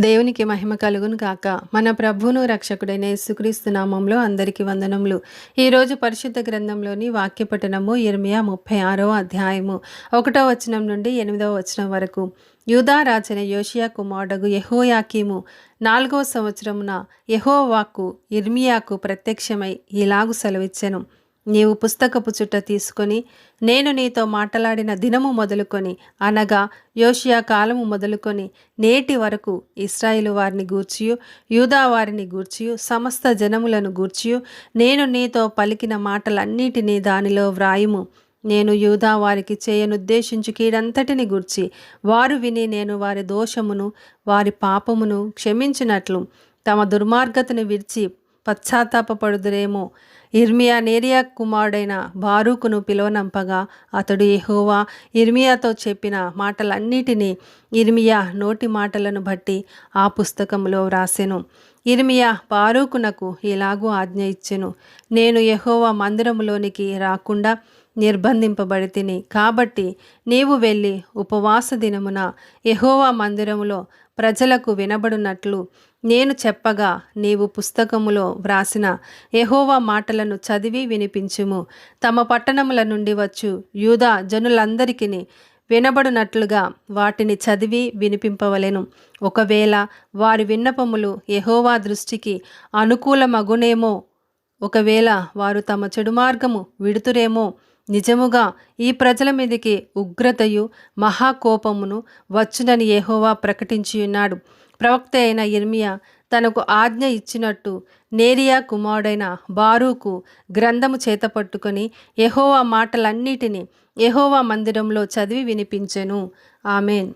దేవునికి మహిమ కలుగును కాక మన ప్రభువును రక్షకుడైన యేసుక్రీస్తు నామంలో అందరికీ వందనములు. ఈరోజు పరిశుద్ధ గ్రంథంలోని వాక్యపఠనము ఇర్మియా ముప్పై ఆరో అధ్యాయము ఒకటో వచనం నుండి ఎనిమిదవ వచనం వరకు. యూదారాజైన యోషియా కుమారుడగు యహోయాకీము నాలుగవ సంవత్సరమున యహోవాకు ఇర్మియాకు ప్రత్యక్షమై ఇలాగు సెలవిచ్చెను. నీవు పుస్తకపు చుట్ట తీసుకొని నేను నీతో మాట్లాడిన దినము మొదలుకొని అనగా యోషియా కాలము మొదలుకొని నేటి వరకు ఇస్రాయిలు వారిని గూర్చియు యూదా వారిని గూర్చియు సమస్త జనములను గూర్చియు నేను నీతో పలికిన మాటలన్నిటినీ దానిలో వ్రాయుము. నేను యూదా వారికి చేయనుద్దేశించు కీడంతటిని గూర్చి వారు విని నేను వారి దోషమును వారి పాపమును క్షమించినట్లు తమ దుర్మార్గతను విడిచి పశ్చాత్తాపడుదురేమో ఇర్మియా నేరియా కుమారుడైన బారూకును పిలువనంపగా అతడు ఎహోవా ఇర్మియాతో చెప్పిన మాటలన్నిటినీ ఇర్మియా నోటి మాటలను బట్టి ఆ పుస్తకంలో వ్రాసెను. ఇర్మియా బారూకునకు ఇలాగూ ఆజ్ఞ ఇచ్చెను. నేను ఎహోవా మందిరములోనికి రాకుండా నిర్బంధింపబడి తిని కాబట్టి నీవు వెళ్ళి ఉపవాస దినమున యహోవా మందిరములో ప్రజలకు వినబడినట్లు నేను చెప్పగా నీవు పుస్తకములో వ్రాసిన యహోవా మాటలను చదివి వినిపించుము. తమ పట్టణముల నుండి వచ్చు యూదా జనులందరికీ వినబడినట్లుగా వాటిని చదివి వినిపింపవలెను. ఒకవేళ వారి విన్నపములు యహోవా దృష్టికి అనుకూలమగునేమో ఒకవేళ వారు తమ చెడు మార్గము విడుతురేమో నిజముగా ఈ ప్రజల మీదకి ఉగ్రతయు మహాకోపమును వచ్చునని ఏహోవా ప్రకటించి ఉన్నాడు. ప్రవక్త అయిన ఇర్మియా తనకు ఆజ్ఞ ఇచ్చినట్టు నేరియా కుమారుడైన బారూకు గ్రంథము చేత పట్టుకొని ఎహోవా మాటలన్నిటినీ ఎహోవా మందిరంలో చదివి వినిపించెను. ఆమెన్.